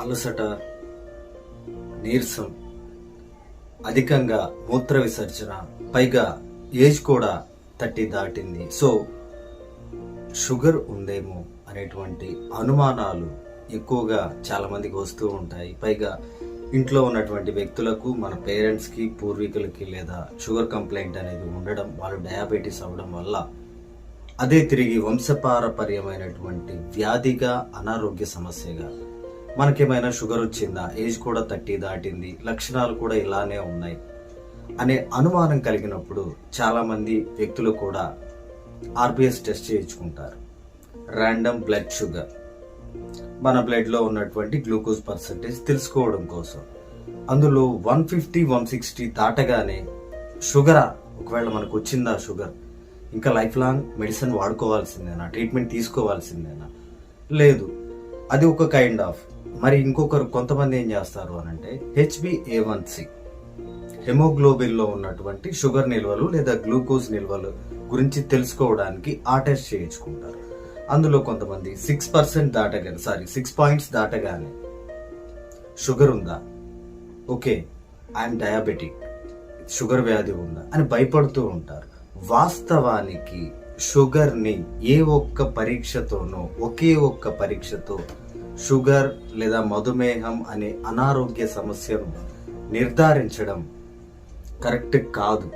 అలసట నీరసం అధికంగా మూత్ర విసర్జన పైగా ఏజ్ కూడా థర్టీ దాటింది. సో షుగర్ ఉందేమో అనేటువంటి అనుమానాలు ఎక్కువగా చాలామందికి వస్తూ ఉంటాయి. పైగా ఇంట్లో ఉన్నటువంటి వ్యక్తులకు మన పేరెంట్స్కి పూర్వీకులకి లేదా షుగర్ కంప్లైంట్ అనేది ఉండడం వాళ్ళు డయాబెటీస్ అవ్వడం వల్ల అదే తిరిగి వంశపారపర్యమైనటువంటి వ్యాధిగా అనారోగ్య సమస్యగా మనకేమైనా షుగర్ వచ్చిందా? ఏజ్ కూడా థర్టీ దాటింది. లక్షణాలు కూడా ఇలానే ఉన్నాయి. అనే అనుమానం కలిగినప్పుడు చాలామంది వ్యక్తులు కూడా ఆర్బిఎస్ టెస్ట్ చేయించుకుంటారు. Random blood sugar. మన బ్లడ్లో ఉన్నటువంటి గ్లూకోజ్ పర్సంటేజ్ తెలుసుకోవడం కోసం. అందులో వన్ ఫిఫ్టీ వన్ సిక్స్టీ దాటగానే షుగరా? ఒకవేళ మనకు వచ్చిందా షుగర్? ఇంకా లైఫ్ లాంగ్ మెడిసిన్ వాడుకోవాల్సిందేనా? ట్రీట్మెంట్ తీసుకోవాల్సిందేనా? లేదు. అది ఒక కైండ్ ఆఫ్ మరి ఇంకొకరు కొంతమంది ఏం చేస్తారు అని అంటే హెచ్బిఏ వన్ సి హెమోగ్లోబిన్లో ఉన్నటువంటి షుగర్ నిల్వలు లేదా గ్లూకోజ్ నిల్వలు గురించి తెలుసుకోవడానికి ఆ టెస్ట్ చేయించుకుంటారు. అందులో కొంతమంది సిక్స్ పర్సెంట్ దాటగానే సారీ సిక్స్ పాయింట్స్ దాటగానే షుగర్ ఉందా? ఓకే ఐఎమ్ డయాబెటిక్ షుగర్ వ్యాధి ఉందా? అని భయపడుతూ ఉంటారు. వాస్తవానికి షుగర్ని ఏ ఒక్క పరీక్షతోనో ఒకే ఒక్క పరీక్షతో షుగర్ లేదా మధుమేహం అనే అనారోగ్య సమస్యను నిర్ధారించడం కరెక్ట్ కాదు.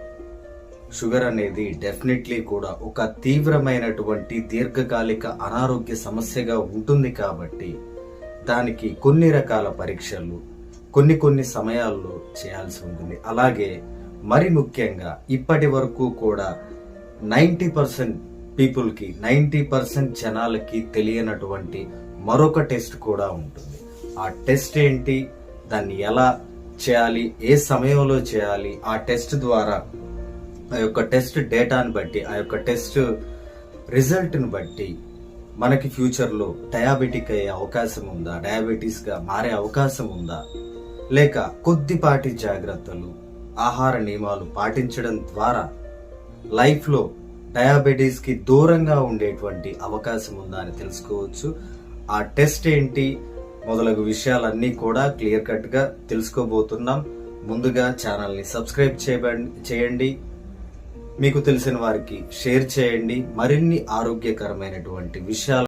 షుగర్ అనేది డెఫినెట్లీ కూడా ఒక తీవ్రమైనటువంటి దీర్ఘకాలిక అనారోగ్య సమస్యగా ఉంటుంది కాబట్టి దానికి కొన్ని రకాల పరీక్షలు కొన్ని కొన్ని సమయాల్లో చేయాల్సి ఉంటుంది. అలాగే మరి ముఖ్యంగా ఇప్పటి వరకు కూడా నైంటీ పర్సెంట్ పీపుల్కి నైంటీ పర్సెంట్ జనాలకి తెలియనటువంటి మరొక టెస్ట్ కూడా ఉంటుంది. ఆ టెస్ట్ ఏంటి? దాన్ని ఎలా చేయాలి? ఏ సమయంలో చేయాలి? ఆ టెస్ట్ ద్వారా ఆ యొక్క టెస్ట్ డేటాను బట్టి ఆ యొక్క టెస్ట్ రిజల్ట్ని బట్టి మనకి ఫ్యూచర్లో డయాబెటిక్ అయ్యే అవకాశం ఉందా? డయాబెటీస్గా మారే అవకాశం ఉందా? లేక కొద్దిపాటి జాగ్రత్తలు ఆహార నియమాలు పాటించడం ద్వారా లైఫ్లో డయాబెటీస్కి దూరంగా ఉండేటువంటి అవకాశం ఉందా అని తెలుసుకోవచ్చు. ఆ టెస్ట్ ఏంటి? మొదలగు విషయాలన్నీ కూడా క్లియర్ కట్గా తెలుసుకోబోతున్నాం. ముందుగా ఛానల్ని సబ్స్క్రైబ్ చేయబండి చేయండి. మీకు తెలిసిన వారికి షేర్ చేయండి. మరిన్ని ఆరోగ్యకరమైనటువంటి విషయాలు